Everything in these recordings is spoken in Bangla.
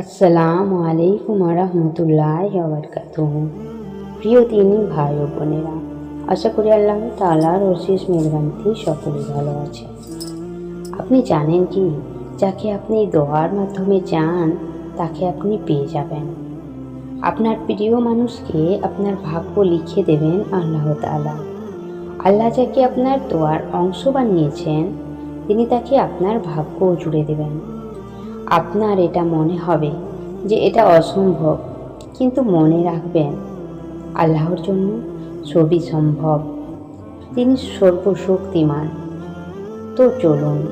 আসসালামু আলাইকুম রহমতুল্লাহ বরকাত প্রিয় তিনি ভাই ও বোনেরা, আশা করি আল্লাহ তালার অশেষ মেহরবানিতে সকলে ভালো আছে আপনি জানেন কি? যাকে আপনি দোয়ার মাধ্যমে চান, তাকে আপনি পেয়ে যাবেন। আপনার প্রিয় মানুষকে আপনার ভাগ্য লিখে দেবেন আল্লাহ তালা আল্লাহ যাকে আপনার দোয়ার অংশ বানিয়েছেন, তিনি তাকে আপনার ভাগ্য জুড়ে দেবেন। আপনার এটা মনে হবে যে এটা অসম্ভব, কিন্তু মনে রাখবেন, আল্লাহর জন্য সবই সম্ভব। তিনি সর্বশক্তিমান। তো চলুন,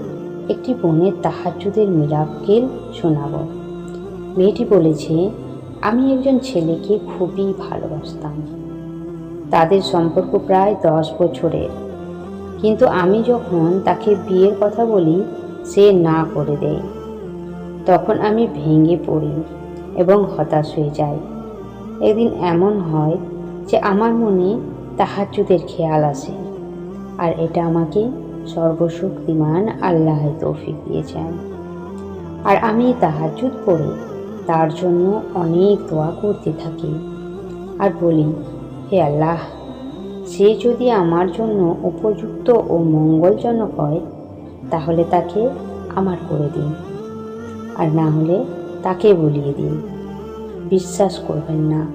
একটি বোনের তাহাজুদের মিরাক্কেল শোনাব। মেয়েটি বলেছে, আমি একজন ছেলেকে খুবই ভালোবাসতাম। তাদের সম্পর্ক প্রায় দশ বছরের। কিন্তু আমি যখন তাকে বিয়ের কথা বলি, সে না করে দেয়। তখন আমি ভেঙে পড়ি এবং হতাশ হয়ে যাই। একদিন এমন হয় যে আমার মনে তাহাজুদের খেয়াল আসে আর এটা আমাকে সর্বশক্তিমান আল্লাহ তৌফিক দিয়েছেন। আর আমি তাহাজুদ পড়ে তার জন্য অনেক দোয়া করতে থাকি আর বলি, হে আল্লাহ, সে যদি আমার জন্য উপযুক্ত ও মঙ্গলজনক হয়, তাহলে তাকে আমার করে দিন। আর না হলে তাকে বলিয়ে দিন। বিশ্বাস করবেন না।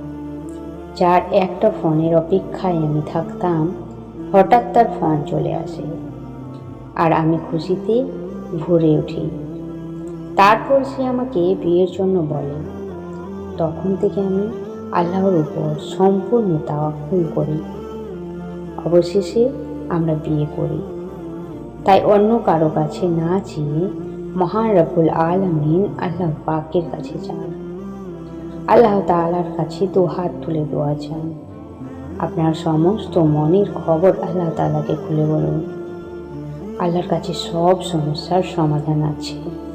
যার একটা ফোনের অপেক্ষায় আমি থাকতাম, হঠাৎ তার ফোন চলে আসে আর আমি খুশিতে ভরে উঠি। তারপর সে আমাকে বিয়ের জন্য বলে। তখন থেকে আমি আল্লাহর উপর সম্পূর্ণ তাওয়াক্কুল করি। অবশেষে আমরা বিয়ে করি। তাই অন্য কারও কাছে না চেয়ে মহান রবুল আলমিন আল্লাহ পাকের কাছে যান। আল্লাহ তালার কাছে দু হাত তুলে দোয়া চান। আপনার সমস্ত মনের খবর আল্লাহ তালাকে খুলে বলুন। আল্লাহর কাছে সব সমস্যার সমাধান আছে।